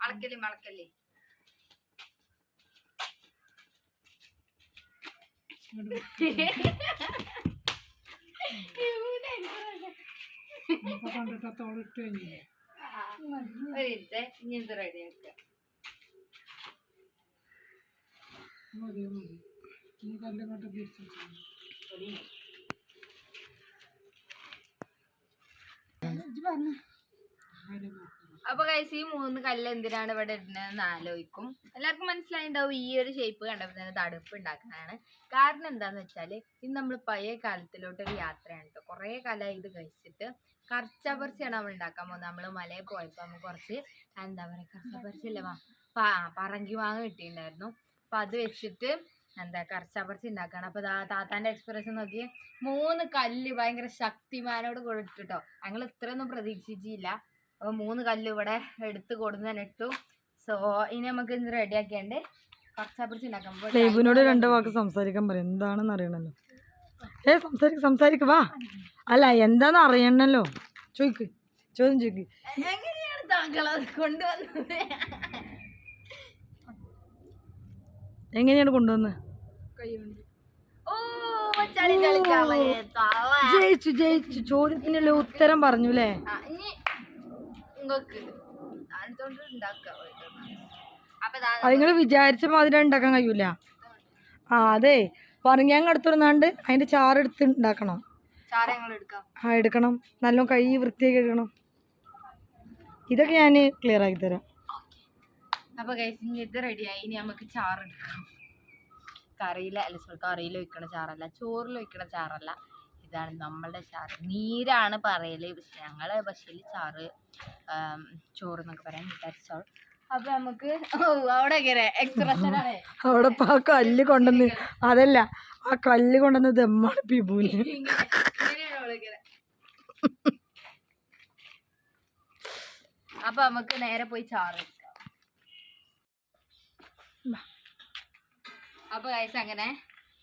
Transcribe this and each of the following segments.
അളക്കല്ലേ മളക്കല്ലേ ഇനി എന്ത് റെഡി ആക്കുക മതി മതി. ഇനി കല്ലങ്ങോട്ട് തിരിച്ചു അപ്പൊ കൈസ് ഈ മൂന്ന് കല്ല് എന്തിനാണ് ഇവിടെ ഇടുന്നതെന്ന് ആലോചിക്കും. എല്ലാവർക്കും മനസ്സിലായിണ്ടാവും ഈ ഒരു ഷേപ്പ് കണ്ടപ്പോൾ തന്നെ തടുപ്പ് ഉണ്ടാക്കുന്നതാണ് കാരണം എന്താന്ന് വെച്ചാൽ ഇത് നമ്മൾ പഴയ കാലത്തിലോട്ടൊരു യാത്രയാണ് കേട്ടോ കുറേ കാലമായി ഇത് കഴിച്ചിട്ട്. കർച്ചപർച്ചയാണ് നമ്മൾ ഉണ്ടാക്കാൻ പോകുന്നത്. നമ്മൾ മലയിൽ പോയപ്പോൾ നമുക്ക് കുറച്ച് എന്താ പറയുക പ- പറങ്കി വാങ്ങ കിട്ടിയിട്ടുണ്ടായിരുന്നു. അപ്പൊ അത് വെച്ചിട്ട് എന്താ കർച്ചപർച്ചി ഉണ്ടാക്കണം അപ്പൊ ദാ താത്താന്റെ എക്സ്പ്രഷൻ നോക്കി മൂന്ന് കല്ല് ഭയങ്കര ശക്തിമാനോട് കൊടുത്തിട്ടോ ഞങ്ങൾ ഇത്രയൊന്നും പ്രതീക്ഷിച്ചില്ല. അപ്പോൾ മൂന്ന് കല്ല് ഇവിടെ എടുത്ത് കൊടുന്ന് ഇട്ടു. സോ ഇനി നമുക്ക് ഇന്ന് റെഡിയാക്കിയാണ്ട് കർച്ചാപ്പിടിച്ച് ഉണ്ടാക്കാം അപ്പോൾ ലൈബിനോട് രണ്ട് വാക്ക് സംസാരിക്കാൻ പറയും. എന്താണെന്ന് അറിയണല്ലോ. ഏ സംസാരിക്ക സംസാരിക്ക വാ. അല്ല എന്താന്ന് അറിയണല്ലോ? ചോദിക്ക് ചോദ്യം ചോദിക്ക് എങ്ങനെയാണ് താങ്കൾ അത് കൊണ്ടുവന്നത്? എങ്ങനെയാണ് കൊണ്ടുവന്ന്. ജയിച്ചു ജയിച്ചു. ചോദ്യത്തിനുള്ള ഉത്തരം പറഞ്ഞു അല്ലേ അത് നിങ്ങൾ വിചാരിച്ച മാതിരി ഉണ്ടാക്കാൻ കഴിയൂല. ആ അതെ. പറഞ്ഞാൽ അടുത്തിരുന്നാണ്ട് അതിന്റെ ചാറെടുത്ത് ഉണ്ടാക്കണം. ചാറ് ആ എടുക്കണം. നല്ല കൈ വൃത്തിയാക്കി എടുക്കണം. ഇതൊക്കെ ഞാൻ ക്ലിയർ ആക്കി തരാം. അപ്പൊ ഗൈസ് ഇനി ഇത് റെഡിയായി ഇനി നമുക്ക് ചാറ് എടുക്കാം. കറിയിൽ അല്ല സോറി കറിയിൽ ഒഴിക്കണ ചാറല്ല ചോറിൽ ഒഴിക്കണ ചാറല്ല. ഇതാണ് നമ്മളുടെ ചാറ്. നീരാണ് പറയൽ. പക്ഷെ ഞങ്ങളെ ഭാഷയിൽ ചാറ് ചോറ് എന്നൊക്കെ പറയാം വിചാരിച്ചോൾ അപ്പൊ നമുക്ക് അവിടെ അവിടെ ആ കല്ല് കൊണ്ടുവന്ന് അതല്ല ആ കല്ല് കൊണ്ടുവന്ന് ദമ്മാണ് വിളിക്കണെ. അപ്പൊ നമുക്ക് നേരെ പോയി ചാറ്. എടുക്കാം അപ്പൊ കൈസ് അങ്ങനെ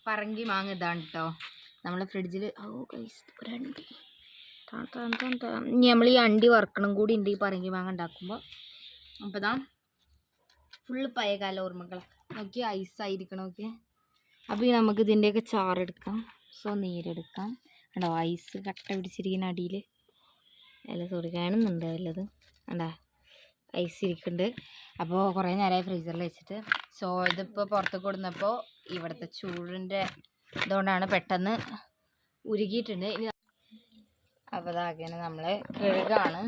പറങ്കി മാങ്ങ ഇതാണ് കേട്ടോ നമ്മളെ ഫ്രിഡ്ജിൽ ഓ കൈസ് ഒരണ്ടി ഇനി നമ്മൾ ഈ അണ്ടി വറക്കണം കൂടി ഉണ്ട് ഈ പറങ്കി മാങ്ങ ഉണ്ടാക്കുമ്പോൾ അപ്പോൾ ഇതാ ഫുള്ള് പഴയകാല ഓർമ്മകളൊക്കെ നോക്കി ഐസായിരിക്കണം ഓക്കെ അപ്പോൾ ഈ നമുക്ക് ഇതിന്റെയൊക്കെ ചാറെടുക്കാം സോ നീരെടുക്കാം കണ്ടോ ഐസ് കട്ട പിടിച്ചിരിക്കുന്ന അടിയിൽ അല്ല സോറി കാണുന്നുണ്ടോ അല്ലത് കണ്ടാ ഐസ് ഇരിക്കുന്നുണ്ട് അപ്പോൾ കുറേ നേരമായി ഫ്രീസറിൽ വെച്ചിട്ട്. സോ ഇതിപ്പോൾ പുറത്ത് കൊടുന്നപ്പോൾ ഇവിടുത്തെ ചൂടിന്റെ ഇതുകൊണ്ടാണ് പെട്ടെന്ന് ഉരുകിയിട്ടുണ്ട്. ഇനി അപ്പോൾ അതാകെ നമ്മൾ കഴുകാണ്.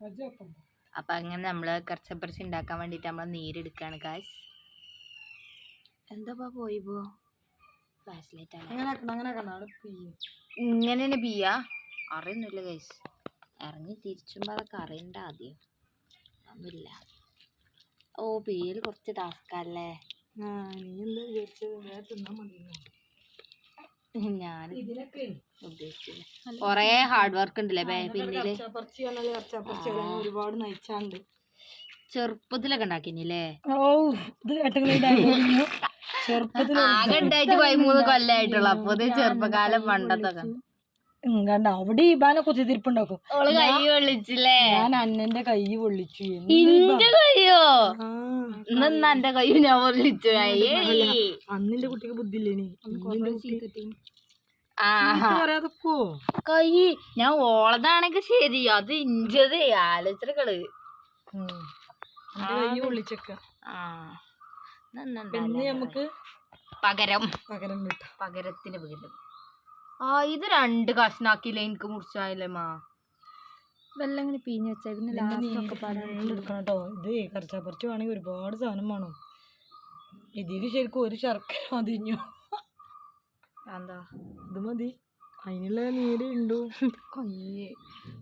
സജ്ജാക്കാം അപ്പം അങ്ങനെ നമ്മൾ കറച്ചപ്പറിച്ച് ഉണ്ടാക്കാൻ വേണ്ടിയിട്ട് നമ്മൾ നീരെടുക്കുകയാണ് കാശ് എന്താ പോയി പോ. ഇങ്ങനെ തന്നെ പിയ്യ അറിയുന്നില്ല കേസ് ഇറങ്ങി തിരിച്ചുമ്പോൾ അതൊക്കെ അറിയണ്ട ആദ്യം. ഒന്നുമില്ല ഓ പേര് കുറച്ച് ടാസ്കല്ലേ നീ എന്താ വിചാരിച്ചത്? നേരെ തിന്നാ മതി ഞാൻ ഇതിനൊക്കെ ഉദ്ദേശിച്ചില്ല കുറേ ഹാർഡ് വർക്ക് ഉണ്ടല്ലേ പിന്നെ പിന്നിൽ? ഒരുപാട് നയിച്ചാണ്ട്. ചെറുപ്പത്തിലൊക്കെ ഉണ്ടാക്കിനില്ലേ? ഓ ഇത് ചെറുപ്പത്തിൽ ആകെ ഉണ്ടായിട്ട് പതിമൂന്ന് കൊല്ലായിട്ടുള്ളു. അപ്പൊ ചെറുപ്പകാലം പണ്ടത്തൊക്കെ. കണ്ട അവിടെ ഇബാനെ കുത്തിത്തിരിപ്പുണ്ടാക്കും ഓൾ കൈ കൊള്ളിച്ചില്ലേ ഞാൻ അന്നന്റെ കൈ പൊള്ളിച്ചു. ഇന്റെ കയ്യോ ഇന്ന് എന്റെ കൈ ഞാൻ പൊള്ളിച്ചു അന്നിന്റെ കുട്ടിക്ക് ബുദ്ധിയില്ലേ കൈ. ഞാൻ ഓളതാണെങ്കിൽ ശരി. അത് ഇഞ്ചത്. ആലോചനകൾ? നമുക്ക് പകരം. പകരം പകരത്തിന് പകരം. ആ ഇത് രണ്ട് കഷ്ണാക്കിയില്ല എനിക്ക് മുറിച്ചായില്ലേ മാ? വെള്ളം ഇങ്ങനെ പിഞ്ഞ് വെച്ചാ പിന്നെ ലാസ്റ്റ് ഒക്കെ പാടാൻ എടുക്കണം കേട്ടോ ഇത് കറച്ചാപ്പറിച്ച് വേണമെങ്കിൽ ഒരുപാട് സാധനം വേണം. ഇതിൽ ശരിക്കും ഒരു ശർക്കര മതിഞ്ഞു. എന്താ ഇത് മതി. അതിനുള്ള നീര് ഉണ്ടോ കൊയ്യേ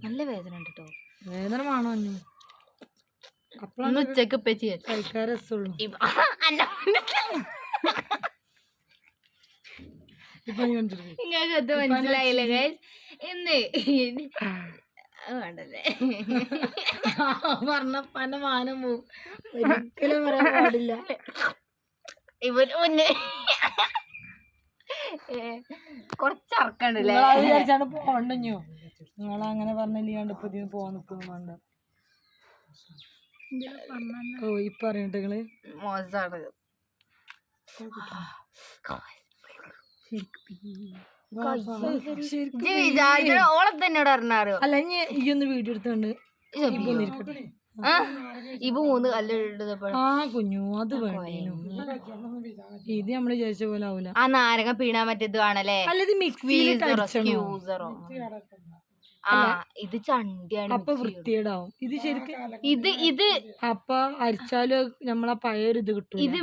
നല്ല വേദന ഉണ്ട് കേട്ടോ വേദന വേണോ അഞ്ഞു. അപ്പോഴാണ് ഉച്ചയ്ക്ക് കഴിക്കാൻ രസമുള്ളൂ. ഇപ്പൊ നീ കണ്ടിട്ടില്ലേ? നിങ്ങൾക്ക് മനസ്സിലായില്ലേ? ഇന്ന് വേണ്ടല്ലേ? പറഞ്ഞ പന മാനം പോവും ഒരിക്കലും പറയാൻ പാടില്ല. ഇവർ മുന്നേ കുറച്ച് വിചാരിച്ചാണ് പോണ്ടഞ്ഞു നിങ്ങൾ അങ്ങനെ പറഞ്ഞില്ലാണ്ട് ഇപ്പൊ ഇതിന് പോവാൻ നിൽക്കുന്നു വേണ്ട ഓ ഇപ്പൊ അറിയട്ടെ നിങ്ങൾ. വിചാരിച്ച ഓളെ തന്നെ പറഞ്ഞാറോ അല്ല ഇനി ഈ ഒന്ന് വീഡിയോ എടുത്തോണ്ട് ഇപ്പൊ മൂന്ന് കല്ലെടുത്തപ്പോൾ ആ കുഞ്ഞു അത് വേണ്ടേനു ഇത് നമ്മൾ വിചാരിച്ച പോലെ ആവൂല. ആ നാരങ്ങ പീണാൻ പറ്റിയത് കാണല്ലേ അല്ല ഇത് മിക്സിയിലിട്ട് ആ ഇത് ചണ്ടിയാണ് അപ്പൊ വൃത്തിയേടാവും ഇത് ശരിക്കും ഇത് ഇത് അപ്പൊ അരിച്ചാലും നമ്മളെ പഴയൊരു ഇത് കിട്ടും ഇത്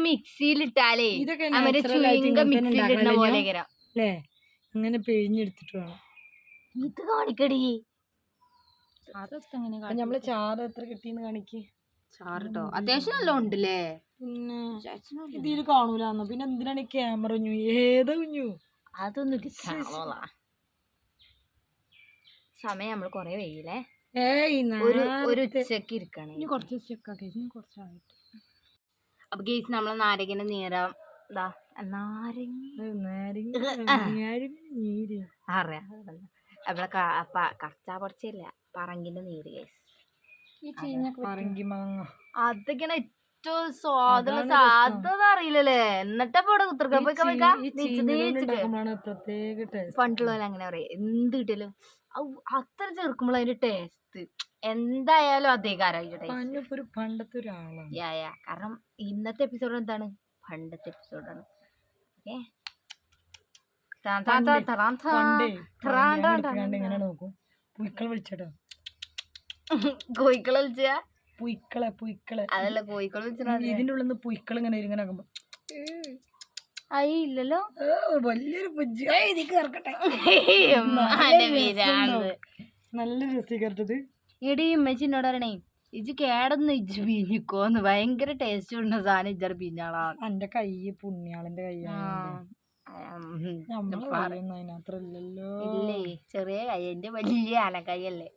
ഇതൊക്കെ ചുയിങ്ക ഇങ്ങനെ തന്നെ മിക്സിയിലിടുന്ന ഉണ്ടാക്കാനല്ലേ പോലെ അല്ലേ അങ്ങനെ പിഴിഞ്ഞെടുത്തിട്ട് വേണം. ഇത് കാണിക്കടി. നമ്മൾ ചാറ് എത്ര കിട്ടിന്ന് കാണിക്ക്. ചാറിട്ടോ. അത്യാവശ്യം നല്ല ഉണ്ടല്ലേ? പിന്നെ ഇതിൽ കാണൂലെന്നോ. പിന്നെ എന്തിനാണ് ഈ ക്യാമറ കുഞ്ഞു? ഏതാ കുഞ്ഞു? അതൊന്ന് സമയം നമ്മൾ കൊറേ വൈകില്ലേ ഏയ് ഒരു ഒരു. ഉച്ചയ്ക്ക് ഇരിക്കണേ. ഇനി കുറച്ച് ചെക്കാക്കി ഇനി കുറച്ചായിട്ട് അപ്പൊ ഗേസ് നമ്മളെ നാരകന്റെ നീരം ഇതാ നാരങ്ങ നാരങ്ങ നാരങ്ങ നീര്. അറിയാം നമ്മളെ ക- പ- കച്ചാ പറിച്ചില്ല പറങ്കിന്റെ നീര് ഗേസ് ഈ ചീഞ്ഞൊക്കെ പറങ്കി മാങ്ങ. അതൊക്കെയാണ് ഏറ്റവും സ്വാദുള്ള. സാധ്യത അറിയില്ലല്ലേ? എന്നിട്ടാ ഇവിടെ കുത്തിർക്കാൻ പണ്ടുള്ളവരെ അങ്ങനെ പറയും. എന്ത് കിട്ടിയാലും അത്ര ചേർക്കുമ്പോൾ അതിന്റെ ടേസ്റ്റ് എന്തായാലും അതേ കാര്യം പണ്ടത്തെ ഒരാളാണ്. യാ യാ കാരണം ഇന്നത്തെ എപ്പിസോഡ് എന്താണ്? പണ്ടത്തെ എപ്പിസോഡാണ് ഓക്കെ. പണ്ടേ പണ്ട് ഇങ്ങനെ നോക്കും? പുയ്ക്കളെ വിളിച്ചട്ടോ. കോഴിക്കള വിളിച്ച? പുയ്ക്കളെ അതല്ല ഇതിന്റെ ഉള്ളിൽ നിന്ന് പുയ്ക്കൾ ഇങ്ങനെ വരും, ഇങ്ങനെ ആക്കുമ്പോ. അയ്യ ഇല്ലല്ലോ? ഏ, വലിയൊരു പുജ്ജി നല്ല രസിക്കട്ടത് എടി ഉമ്മച്ചിന്നോട് പറയണേ ഇജ്ജ് കേടന്ന് ഇജ് പിഞ്ഞിക്കോന്ന്. ഭയങ്കര ടേസ്റ്റ് ഉള്ള സാധനം ഇജർ പിഞ്ഞാളാ. എന്റെ കൈ പുണ്യാളിന്റെ കൈ നമ്മളെ കൈയൊന്നും അതിനത്ര ഇല്ലല്ലോ. ഇല്ലേ? ചെറിയ കൈ എന്റെ വലിയ ആനക്കൈയല്ലേ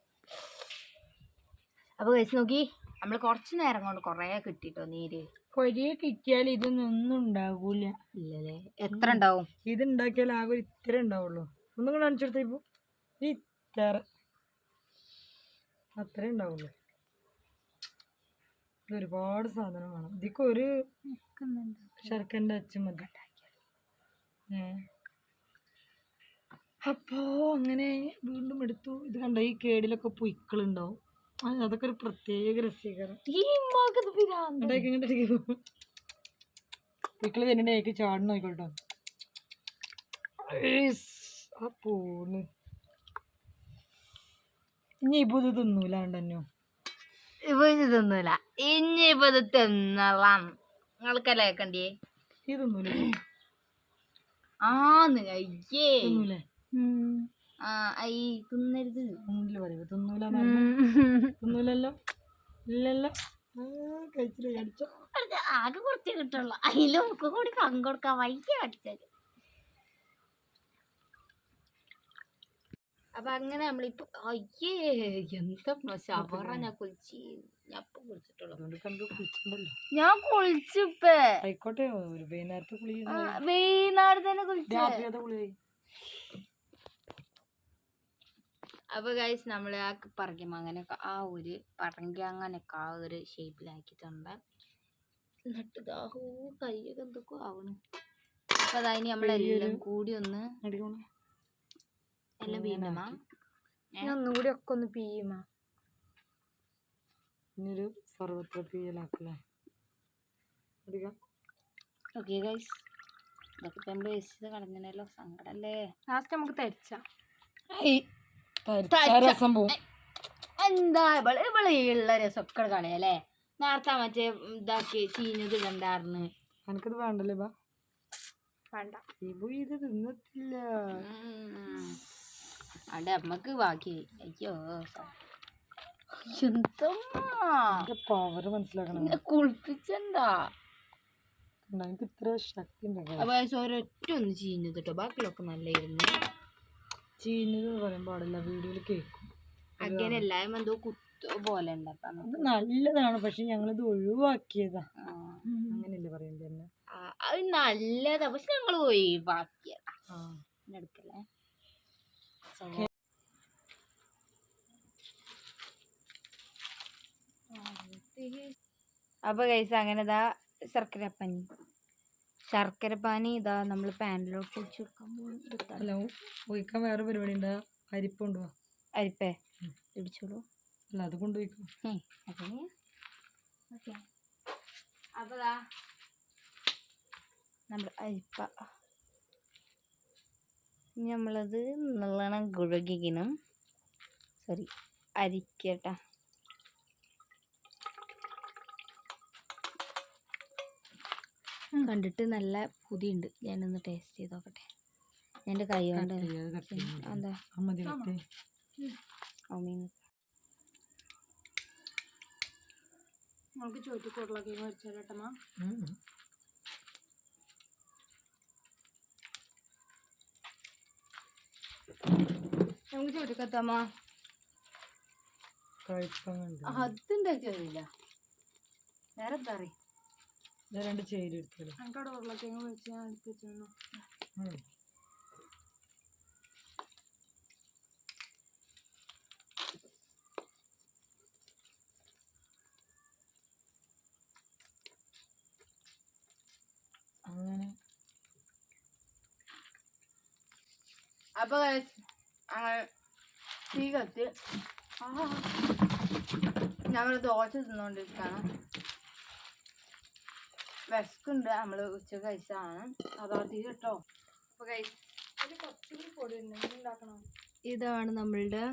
അപ്പൊ കഴിച്ച് നോക്കി നമ്മൾ കുറച്ച് നേരം കൊണ്ട് കൊറേ കിട്ടിട്ടോ നീര്. കൊരിയ കിട്ടിയാൽ ഇതൊന്നും ഉണ്ടാകൂല ഇല്ലല്ലേ? എത്ര ഉണ്ടാവും? ഇത് ഉണ്ടാക്കിയാൽ ആകെ ഇത്ര ഉണ്ടാവുള്ളൂ. ഒന്നും കൂടെ കാണിച്ചെടുത്ത ഇപ്പൊ. ഇത്ര. അത്രേ ഉണ്ടാവുള്ളൂ. ഇത് ഒരുപാട് സാധനം വേണം. ഇതിക്ക് ഒരു ശർക്കന്റെ അച്ഛൻ മതി. അപ്പോ അങ്ങനെ വീണ്ടും എടുത്തു. ഇത് കണ്ടോ ഈ കേടിലൊക്കെ പൊയ്ക്കളുണ്ടാവും. അതൊക്കെ ഒരു പ്രത്യേക രസീകരം ഈ ഉമ്മാക്കത് പിരാന്ത്. ഇങ്ങോട്ടേക്ക് ഇങ്ങോട്ടേക്ക്. പുയ്ക്കൾ വരുന്നുണ്ടെങ്കിൽ ചാടണം നോക്കോട്ടോ ആ പോണ്. ഇനി ഇപ്പൊ ഇത് തിന്നൂലാണ്ടല്ലോ ഇപ്പൊ ഇത് തിന്നൂല ഇനിയിപ്പൊ ഇത് നിങ്ങൾക്കല്ലേ കേക്കണ്ടേ ആന്ന് അയ്യേ. തിന്നൂലേ. ആ ഐ തിന്നരുത്. തിന്നൂല തിന്നൂലല്ലോ? ഇല്ലല്ലോ? ആകെ കുറച്ച് കിട്ടുള്ളൂ. അതിലും കൂടി പങ്കെടുക്കാൻ വയ്യ അടിച്ചത്. അപ്പൊ അങ്ങനെ നമ്മളിപ്പോ അയ്യേ എന്താ ശവറ ഞാൻ കുളിച്ച് ഞാൻ ഇപ്പൊ കുളിച്ചിട്ടുള്ളൂ. ഞാൻ കുളിച്ചിപ്പേ ആയിക്കോട്ടെ ഒരു വൈകുന്നേരത്തെ കുളി ആ, വൈകുന്നേരം തന്നെ കുളിച്ചു. രാത്രിയത്തെ കുളി? അപ്പൊ ഗൈസ് നമ്മൾ ആ പറങ്കി അങ്ങനെ ആ ഒരു പറങ്കി അങ്ങനെയൊക്കെ ആ ഒരു ഷേപ്പിലാക്കിയിട്ടുണ്ട്. എന്നിട്ട് ദാഹോ കയ്യൊക്കെ എന്തൊക്കെ ആവണം. അപ്പൊ അതായത് നമ്മളെല്ലാം കൂടി ഒന്ന് അടിക്കണം എല്ലാം വീണ്ടുമാ ഒന്നുകൂടി ഒക്കെ ഒന്ന് പീയുമാ ഇനിയൊരു സർവത്ര പീയലാക്കല്ലേ അടിക്കാം ഓക്കെ ഗൈസ് ഇതൊക്കെ നമ്മൾ വെച്ചത് കളഞ്ഞല്ലോ സങ്കടല്ലേ? ലാസ്റ്റ് നമുക്ക് തരിച്ച. രസം പോവും. എന്താ ഇവൾ? ഇവൾ ഉള്ള രസമൊക്കെ കളയല്ലേ നേരത്തെ മറ്റേ ഇതാക്കി ചീഞ്ഞത് കണ്ടാർന്ന് എനിക്കത് വേണ്ടല്ലേ ബാ? വേണ്ട. ഇബു ഇത് തിന്നത്തില്ല അവിടെ അമ്മയ്ക്ക് ബാക്കി. അയ്യോ പവർ മനസ്സിലാക്കണം? എനിക്ക് ഇത്ര ശക്തി ഉണ്ടാക്കണം അപ്പൊ guys ഒരൊറ്റ ഒന്ന് ചീഞ്ഞത് കേട്ടോ ബാക്കിയൊക്കെ നല്ലായിരുന്നു. ചീഞ്ഞത് പറയാൻ പാടില്ല. വീഡിയോയിൽ കേൾക്കും. അങ്ങനെ എന്തോ കുത്തു പോലെ അത് നല്ലതാണ് പക്ഷെ ഞങ്ങളിത് ഒഴിവാക്കിയതാ. അങ്ങനെയല്ലേ പറയുന്നത് തന്നെ ആ, അത് നല്ലതാ. പക്ഷെ ഞങ്ങൾ ഒഴിവാക്കിയതാ. എടുക്കല്ലേ? അപ്പൊ കൈസ അങ്ങനെ ഇതാ ശർക്കര പനി. ശർക്കര പാനി ഇതാ നമ്മൾ പാനിലോട്ട് ഒഴിച്ച് അല്ല ഒഴിക്കാൻ വേറെ പരിപാടി ഉണ്ടാ അരിപ്പ് കൊണ്ടുപോവാ അരിപ്പേ? ഇടിച്ചോളൂ. അല്ല അത് കൊണ്ടുപോയിക്കോ ഓക്കെ. അപ്പൊ ദാ നമ്മുടെ അരിപ്പ ഇനി നമ്മളത് നല്ലോണം കുഴകിക്കണം സോറി അരിക്കട്ടാ. കണ്ടിട്ട് നല്ല പുതിയുണ്ട്. ഞാനൊന്ന് ടേസ്റ്റ് ചെയ്ത് നോക്കട്ടെ. എന്റെ കൈ കൊണ്ട് എന്താ? നമുക്ക് ചോറ്റിക്കൂടലൊക്കെ മേടിച്ചാലേട്ടമ്മ നമുക്ക് കഴിപ്പങ്ങണ്ട് അതുണ്ടാക്കിയൊന്നുമില്ല വേറെ എന്താ അറിയാം രണ്ട് ചേരി എടുത്തത് എനിക്കവിടെ ഉരുളക്കിഴങ്ങ് വെച്ച് ഞാൻ എടുത്ത് അപ്പൊ ഞങ്ങൾ തീ കത്തി. ഞങ്ങൾ ദോശ തിന്നുകൊണ്ടിരിക്കാണ് വിശക്കുണ്ട്. നമ്മൾ ഉച്ച കഴിച്ചാണ് അതോ തീ കേട്ടോ. അപ്പൊ ഇതാണ് നമ്മളുടെ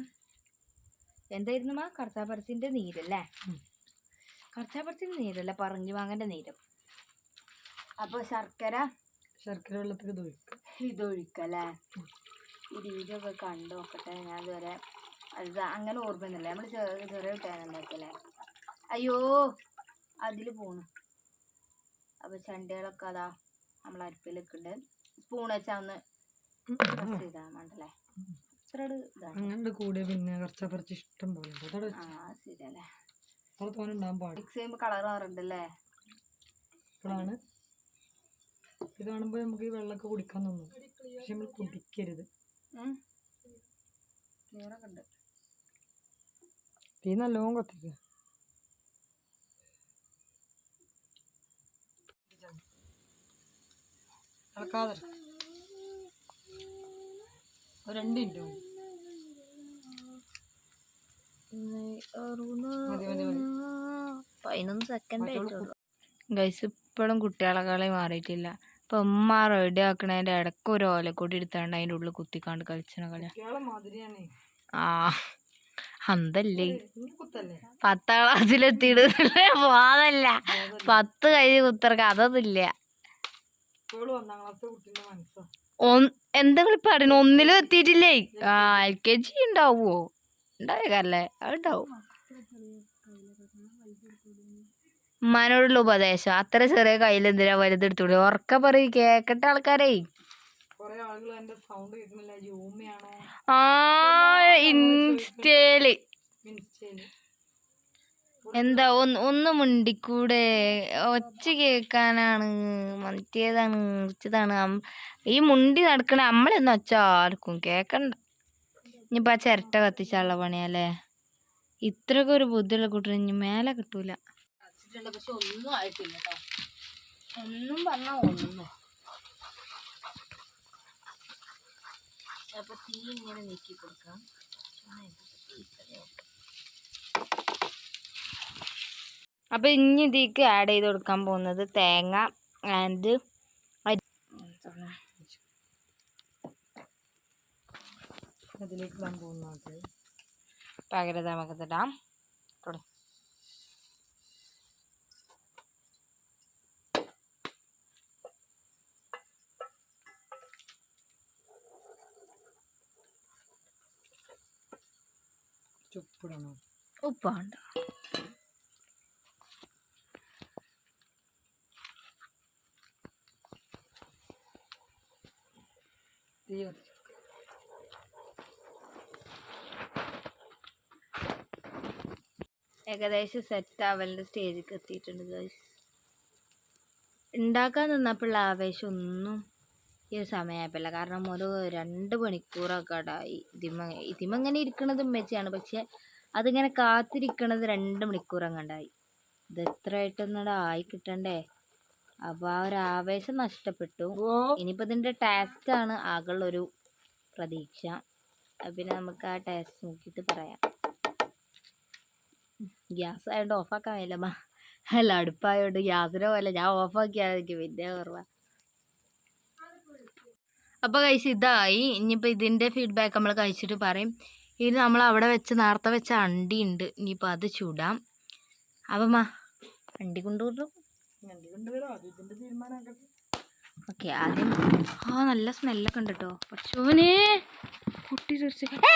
എന്തായിരുന്നു മാ? കർച്ചാപ്പറച്ചിന്റെ നീരല്ലേ. കർച്ചാപ്പറച്ചിന്റെ നീരല്ല പറഞ്ഞു വാങ്ങന്റെ നീരും. അപ്പൊ ശർക്കര ശർക്കര വെള്ളത്തിൽ തൊഴിക്കും ഇതൊഴിക്കല്ലേ? ഈ വീഡിയോ ഒക്കെ കണ്ടു നോക്കട്ടെ. ഞാൻ ഇതുവരെ അത് അങ്ങനെ ഓർമ്മയൊന്നുമില്ല. നമ്മൾ ചെറിയ ചെറിയ കുട്ടിയാണ് ഉണ്ടാക്കിയല്ലേ? അയ്യോ അതിൽ പോണു. അപ്പൊ ചണ്ടികളൊക്കെ അതാ നമ്മൾ അരിപ്പിൽ വെക്കുന്നുണ്ട് സ്പൂൺ വെച്ചാൽ ഒന്ന് പ്രസ് ചെയ്താൽ അങ്ങനെ പിന്നെ കുറച്ച് കുറച്ച് ഇഷ്ടം പോലെ. ആ ശരിയല്ലേ. മിക്സ് ചെയ്യുമ്പോൾ കളർ മാറുണ്ടല്ലേ? ഇപ്പോഴാണ്. ഇത് കാണുമ്പോൾ നമുക്ക് ഈ വെള്ളമൊക്കെ കുടിക്കാൻ തോന്നും. പക്ഷെ നമ്മൾ കുടിക്കരുത്. ഉണ്ട് തീ നല്ലോണം കത്തിക്കുക ഇളക്കാതെ ഒരു രണ്ട് മിനിറ്റ് മതി. മതി മതി പതിനൊന്ന് സെക്കൻഡ് ആയിട്ടുള്ളൂ. ഗൈസ് ഇപ്പോഴും കുട്ടികളെ കളി മാറിയിട്ടില്ല. ഇപ്പൊ ഉമ്മ റെഡി ആക്കണേന്റെ ഇടയ്ക്ക് ഒരു ഓലക്കൂടി എടുത്താണ്ട് അതിന്റെ ഉള്ളിൽ കുത്തിക്കാണ്ട് കളിച്ചണ കളി. ആ അന്തല്ലേ? പത്താം ക്ലാസ്സിലെത്തിയിടുന്നില്ലേ പോതല്ല പത്ത് കഴിഞ്ഞ് കുത്തർക്ക്. ഒന്ന് എന്താ കളി പറയണ? ഒന്നിലും എത്തിയിട്ടില്ലേ ആ എൽ കെ ജി ഉണ്ടാവുമോ ഉണ്ടായേക്കല്ലേ അതുണ്ടാവും ഉമ്മാനോടുള്ള ഉപദേശം. അത്ര ചെറിയ കയ്യിൽ എന്തിനാ വലുതെടുത്തുള്ളൂ ഉറക്ക പറയും കേക്കട്ടെ ആൾക്കാരെ. ആ ഇൻസ്റ്റേൽ. എന്താ ഒന്ന് ഒന്ന് മുണ്ടിക്കൂടെ? ഒച്ച കേൾക്കാനാണ്. മറ്റേതാണ് മറിച്ചതാണ്. അം- ഈ മുണ്ടി നടക്കണ നമ്മളെന്ന് ഒച്ച ആർക്കും കേക്കണ്ട. ഇനിയിപ്പോൾ ആ ചിരട്ട കത്തിച്ചാനുള്ള പണിയല്ലേ? ഇത്രയൊക്കെ ഒരു ബുദ്ധിയുള്ള കുട്ടി ഇനി മേലെ കിട്ടൂല. പക്ഷെ ഒന്നും ആയിട്ടില്ല കേട്ടോ. ഒന്നും പറഞ്ഞാൽ ഒന്നും. അപ്പൊ തീ ഇങ്ങനെ നീക്കി കൊടുക്കാം. അപ്പൊ ഇനി ഇതിക്ക് ആഡ് ചെയ്ത് കൊടുക്കാൻ പോകുന്നത് തേങ്ങ ആൻഡ് അതിലേക്ക് ഇടാൻ പോകുന്നത്. പകരം ഇടാം ഉപ്പ് വേണ്ട തീ കത്തിച്ചു. ഏകദേശം സെറ്റ് ആവലിന്റെ സ്റ്റേജിലേക്ക് എത്തിയിട്ടുണ്ട് ഗൈസ് ഉണ്ടാക്കാൻ നിന്നപ്പോഴുള്ള ആവേശം ഒന്നും ഈ ഒരു സമയമായപ്പോഴല്ല കാരണം ഒരു രണ്ട് മണിക്കൂറൊക്കെ ആയി. ഇതിമ ഇതിമ ഇങ്ങനെ ഇരിക്കണത് ഉമ്മച്ചിയാണ്. പക്ഷെ അതിങ്ങനെ കാത്തിരിക്കണത് രണ്ട് മണിക്കൂർ അങ്ങണ്ടായി. ഇത് എത്രയായിട്ടൊന്നും ആയി കിട്ടണ്ടേ? അപ്പോൾ ആ ഒരു ആവേശം നഷ്ടപ്പെട്ടു. ഇനിയിപ്പോൾ ഇതിന്റെ ആണ് ആകെയുള്ളൊരു പ്രതീക്ഷ. പിന്നെ നമുക്ക് ആ ടേസ്റ്റ് നോക്കിയിട്ട് പറയാം. ഗ്യാസ് ആയതുകൊണ്ട് ഓഫാക്കാൻ കഴിയില്ലമ്മ അല്ല അടുപ്പായതുകൊണ്ട് ഗ്യാസിനെ പോലെ ഞാൻ ഓഫാക്കിയാൽ എനിക്ക് പിന്നെ ഓർമ്മ. അപ്പോൾ കഴിച്ച് ഇതായി. ഇനിയിപ്പോൾ ഇതിന്റെ ഫീഡ്ബാക്ക് നമ്മൾ കഴിച്ചിട്ട് പറയും. ഇത് നമ്മൾ അവിടെ വെച്ച് നേരത്തെ വെച്ച അണ്ടി ഉണ്ട് ഇനിയിപ്പോൾ അത് ചൂടാം. അപ്പം മാ അണ്ടി കൊണ്ടുവരും. ഓക്കെ ആദ്യം. ആ നല്ല സ്മെല്ലൊക്കെ ഉണ്ട് കേട്ടോ പശുവിന് കുട്ടി തെറിച്ച് ഏ,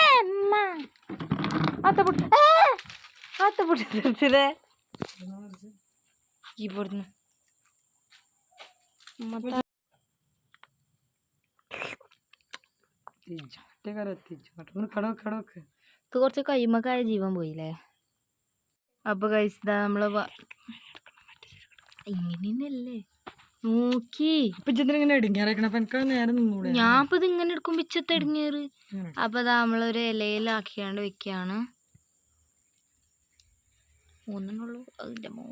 എത്തിച്ചു. പെട്ടെന്ന് കടവക്ക് കടവക്ക് ഇത് കുറച്ച് കൈമക്കായ ജീവൻ പോയില്ലേ? അപ്പൊ കഴിച്ചതാ നമ്മൾ വ- ഇങ്ങനെയല്ലേ നോക്കി. ഇങ്ങനെ ഞാൻ ഇപ്പൊ ഇത് എടുക്കും പിച്ചത്ത് ഇങ്ങനെ. അപ്പൊ ദാ നമ്മളൊരു ഇലയിലാക്കിയാണ്ട് വെക്കാണ്. മൂന്നെണ്ണുള്ളൂ അതിന്റെ മോ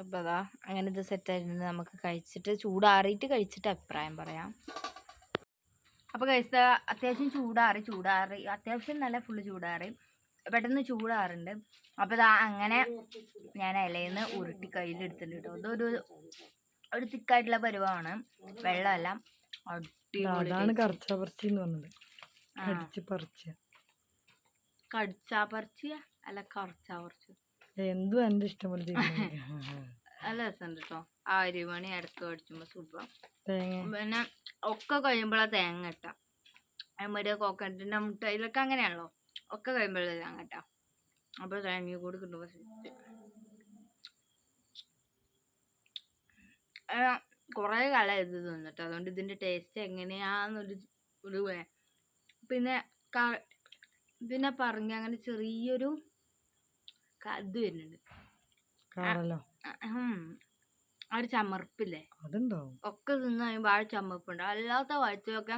അപ്പോൾ അതാ അങ്ങനെ ഇത് സെറ്റ് ആയിട്ടുണ്ട്. നമുക്ക് കഴിച്ചിട്ട് ചൂടാറിയിട്ട് കഴിച്ചിട്ട് അഭിപ്രായം പറയാം. അപ്പോൾ കഴിച്ചത് അത്യാവശ്യം ചൂടാറി ചൂടാറി. അത്യാവശ്യം നല്ല ഫുള്ള് ചൂടാറി. പെട്ടെന്ന് ചൂടാറുണ്ട്. അപ്പോൾ ഇതാ അങ്ങനെ ഞാൻ ഇലയിൽ നിന്ന് ഉരുട്ടി കയ്യിലെടുത്തിട്ടുണ്ട് കേട്ടോ. ഇതൊരു ഒരു തിക്കായിട്ടുള്ള പരുവമാണ് വെള്ളമല്ല. അടിപൊളി അതാണ് taste. കറച്ച പറിച്ചി എന്ന് പറഞ്ഞത് കടിച്ച് പറിച്ച കടിച്ചാ പറിച്ചിയ അല്ല എന്തും ഇഷ്ടം പോലെ. നല്ല രസമുണ്ട് കേട്ടോ ആ അരിമണി അടുത്ത് കടിച്ചുമ്പോൾ സൂപ്പർ പിന്നെ ഒക്കെ കഴിയുമ്പോഴാ തേങ്ങ ഇട്ടാ. അതുമാതിരി കോക്കനട്ടിന്റെ മുട്ട ഇതിലൊക്കെ അങ്ങനെയാണല്ലോ. ഒക്കെ കഴിയുമ്പോഴേ തേങ്ങ ഇട്ടാ. അപ്പോൾ തേങ്ങ കൂടി കിട്ടുമ്പോൾ കുറേ കാലം ഇത് തിന്നിട്ട്. അതുകൊണ്ട് ഇതിന്റെ ടേസ്റ്റ് എങ്ങനെയാന്നൊരു ഒരു പിന്നെ പിന്നെ പറഞ്ഞ അങ്ങനെ ചെറിയൊരു ഇത് വരുന്നുണ്ട്. ആ ഒരു ചമർപ്പില്ലേ? അതുണ്ടാവും ഒക്കെ തിന്ന് കഴിയുമ്പോൾ ആ ഒരു ചമ്മപ്പുണ്ട് അല്ലാത്ത വഴുത്തൊക്കെ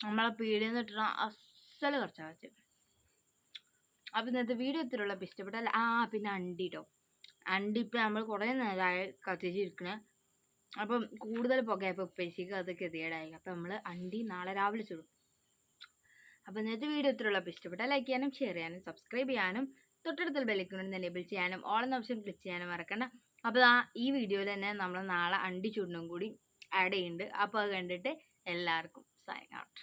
നമ്മളെ പീടിയിൽ നിന്ന് ഇട്ടിട്ട് അസൽ കുറച്ചാൽ വെച്ച് അപ്പം ഇന്നത്തെ വീഡിയോ ഇത്തിരിയുള്ള ഇഷ്ടപ്പെട്ടല്ല ആ പിന്നെ അണ്ടി കേട്ടോ അണ്ടി ഇപ്പം നമ്മൾ കുറേ നേരമായി കത്തിച്ചിരിക്കണേ. അപ്പം കൂടുതൽ പുകയപ്പോൾ ഉപ്പേശിക്ക് അത് ഗതികേടായി അപ്പം നമ്മൾ അണ്ടി നാളെ രാവിലെ ചുടും. അപ്പം ഇന്നത്തെ വീഡിയോ ഇത്രയുള്ള. ഇഷ്ടപ്പെട്ടാൽ ലൈക്ക് ചെയ്യാനും ഷെയർ ചെയ്യാനും സബ്സ്ക്രൈബ് ചെയ്യാനും തൊട്ടടുത്തുള്ള ബെല്ലിക്കുണ്ടെന്ന് എനേബിൾ ചെയ്യാനും ഓൾ എന്ന ഓപ്ഷൻ ക്ലിക്ക് ചെയ്യാനും മറക്കണ്ട. അപ്പോൾ ആ ഈ വീഡിയോയിൽ തന്നെ നമ്മൾ നാളെ അണ്ടി ചൂടിനും കൂടി ആഡ് ചെയ്യുന്നുണ്ട്. അപ്പോൾ അത് കണ്ടിട്ട് എല്ലാവർക്കും സൈൻ ഔട്ട്